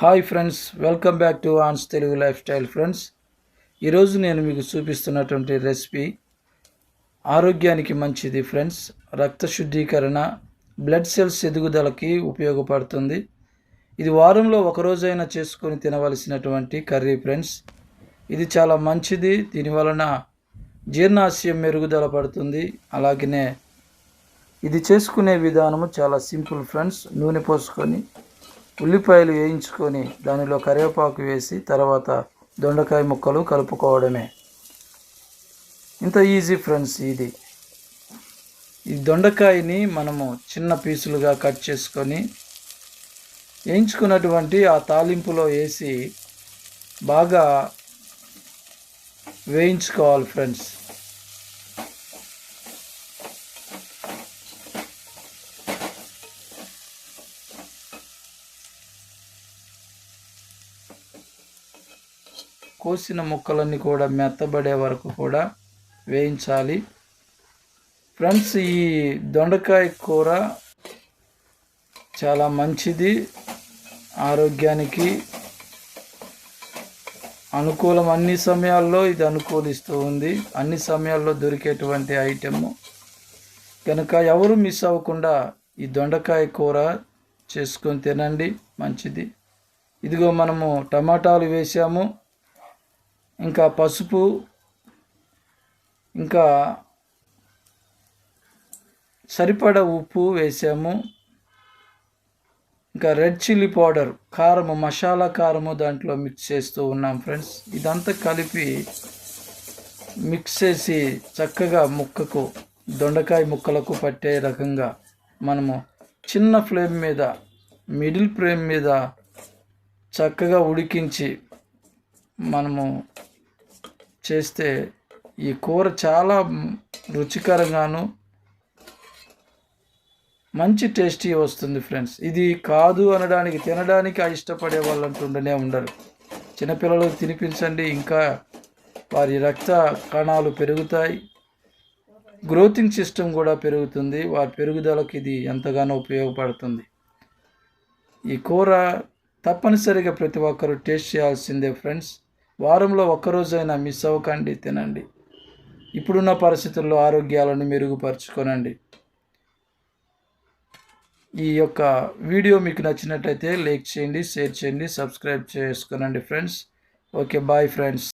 Hi friends welcome back to Ann's Telugu life style friends. ఈరోజు నేను మీకు చూపిస్తున్నటువంటి రెసిపీ ఆరోగ్యానికి మంచిది ఫ్రెండ్స్. రక్త శుద్ధీకరణ బ్లడ్ సెల్స్ ఎదుగుదలకి ఉపయోగపడుతుంది. ఇది వారంలో ఒక రోజైనా చేసుకొని తినవలసినటువంటి కర్రీ ఫ్రెండ్స్. ఇది చాలా మంచిది దీనివలన జీర్ణాశయం మెరుగుదల పడుతుంది. అలాగనే ఇది చేసుకునే విధానము చాలా సింపుల్ ఫ్రెండ్స్. నూనె పోసుకొని ఉల్లిపాయలు వేయించుకొని దానిలో కరివేపాకు వేసి తర్వాత దొండకాయ ముక్కలు కలుపుకోవడమే. ఇంత ఈజీ ఫ్రెండ్స్ ఇది. ఈ దొండకాయని మనము చిన్న పీసులుగా కట్ చేసుకొని వేయించుకున్నటువంటి ఆ తాలింపులో వేసి బాగా వేయించుకోవాలి ఫ్రెండ్స్ కోసిన ముక్కలన్నీ కూడా మెత్తబడే వరకు కూడా వేయించాలి. ఫ్రెండ్స్ ఈ దొండకాయ కూర చాలా మంచిది ఆరోగ్యానికి అనుకూలం. అన్ని సమయాల్లో ఇది అనుకూలిస్తూ ఉంది. అన్ని సమయాల్లో దొరికేటువంటి ఐటెము. కనుక ఎవరు మిస్ అవ్వకుండా ఈ దొండకాయ కూర చేసుకొని తినండి మంచిది. ఇదిగో మనము టమాటాలు వేసాము. ఇంకా పసుపు ఇంకా సరిపడ ఉప్పు వేసాము. ఇంకా రెడ్ చిల్లీ పౌడర్ కారము మసాలా కారము దాంట్లో మిక్స్ చేస్తూ ఉన్నాం ఫ్రెండ్స్ ఇదంతా కలిపి మిక్స్ చేసి చక్కగా ముక్కకు దొండకాయ ముక్కలకు పట్టే రకంగా మనము చిన్న ఫ్లేమ్ మీద మిడిల్ ఫ్లేమ్ మీద చక్కగా ఉడికించి మనము చేస్తే ఈ కూర చాలా రుచికరంగాను మంచి టేస్టీ వస్తుంది ఫ్రెండ్స్. ఇది కాదు అనడానికి తినడానికి ఇష్టపడే వాళ్ళు అంటుండనే ఉండరు. చిన్నపిల్లలకు తినిపించండి ఇంకా వారి రక్త కణాలు పెరుగుతాయి. గ్రోతింగ్ సిస్టమ్ కూడా పెరుగుతుంది. వారి పెరుగుదలకు ఇది ఎంతగానో ఉపయోగపడుతుంది. ఈ కూర తప్పనిసరిగా ప్రతి ఒక్కరు టేస్ట్ చేయాల్సిందే ఫ్రెండ్స్. వారంలో ఒక్కరోజైనా మిస్ అవ్వకండి తినండి. ఇప్పుడున్న పరిస్థితుల్లో ఆరోగ్యాలను మెరుగుపరుచుకోనండి. ఈ యొక్క వీడియో మీకు నచ్చినట్టయితే లైక్ చేయండి షేర్ చేయండి సబ్స్క్రైబ్ చేసుకోనండి ఫ్రెండ్స్. Okay bye friends.